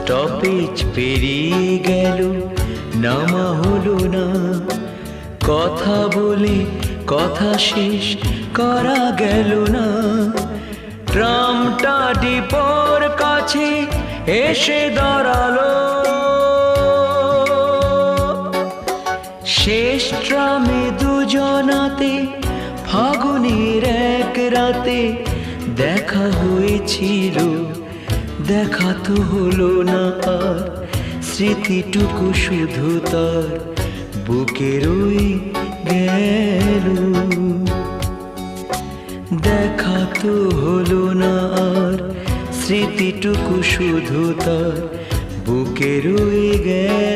Stoppage পেরিয়ে গেল নামা হলো না। কথা বলে কথা শেষ করা গেল না। ট্রামটা ডিপোর কাছে এসে দাঁড়াল। শেষ ট্রামে দুজনাতে, ফাগুনের এক রাতে দেখা হয়েছিল। দেখা তো হলো না আর। স্মৃতিটুকু শুধু তার বুকে ওই গেল। দেখা তো হলো না আর। স্মৃতিটুকু শুধু তার বুকে ওই গেল।